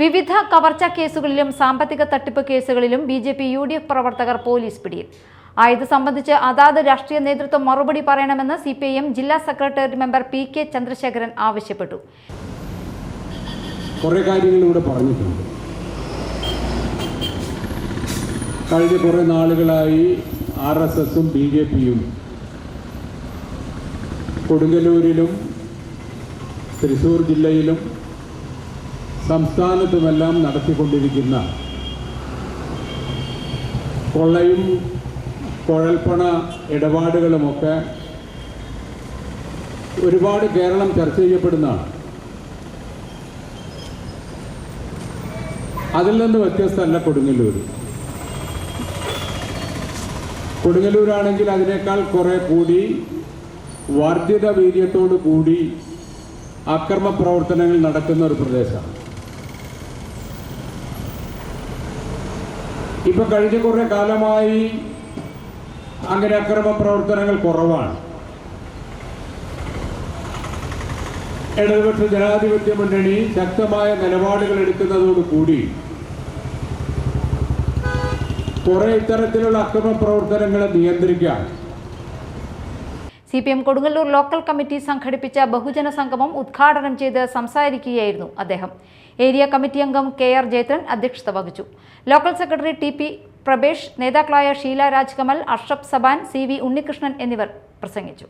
വിവിധ കവർച്ചാ കേസുകളിലും സാമ്പത്തിക തട്ടിപ്പ് കേസുകളിലും B J P U D F പ്രവർത്തകർ പോലീസ് പിടിയിൽ. ആയത് സംബന്ധിച്ച് അതാത് രാഷ്ട്രീയ നേതൃത്വം മറുപടി പറയണമെന്ന് സി പി ഐ എം ജില്ലാ secretariat member P K Chandrasekharan ആവശ്യപ്പെട്ടു. കുറേ കഴിഞ്ഞ കുറേ നാളുകളായി ആർ എസ് എസും ബി ജെ പിയും കൊടുങ്ങല്ലൂരിലും തൃശ്ശൂർ ജില്ലയിലും സംസ്ഥാനത്തുമെല്ലാം നടത്തിക്കൊണ്ടിരിക്കുന്ന കൊള്ളയും കുഴൽപ്പണ ഇടപാടുകളുമൊക്കെ ഒരുപാട് കേരളം ചർച്ച ചെയ്യപ്പെടുന്നതാണ്. അതിൽ നിന്ന് വ്യത്യസ്തമല്ല കൊടുങ്ങല്ലൂർ കൊടുങ്ങല്ലൂരാണെങ്കിൽ അതിനേക്കാൾ കുറെ കൂടി വർദ്ധിത വീര്യത്തോടു കൂടി അക്രമ പ്രവർത്തനങ്ങൾ നടക്കുന്ന ഒരു പ്രദേശമാണ്. ഇപ്പൊ കഴിഞ്ഞ കുറേ കാലമായി അങ്ങനെ അക്രമ പ്രവർത്തനങ്ങൾ കുറവാണ്. ഇടതുപക്ഷ ജനാധിപത്യ മുന്നണി ശക്തമായ നിലപാടുകൾ എടുക്കുന്നതോടുകൂടി കുറെ ഇത്തരത്തിലുള്ള അക്രമ പ്രവർത്തനങ്ങളെ നിയന്ത്രിക്കാൻ C P M Kodungallur local committee സംഘടിപ്പിച്ച ബഹുജന സംഗമം ഉദ്ഘാടനം ചെയ്ത് സംസാരിക്കുകയായിരുന്നു അദ്ദേഹം. ഏരിയ കമ്മിറ്റി അംഗം കെ ആർ ജയത്രൻ അധ്യക്ഷത വഹിച്ചു. Local secretary T P Prabesh നേതാക്കളായ ഷീല രാജ്കമൽ അഷ്റഫ് സബാൻ സി വി ഉണ്ണികൃഷ്ണൻ എന്നിവർ പ്രസംഗിച്ചു.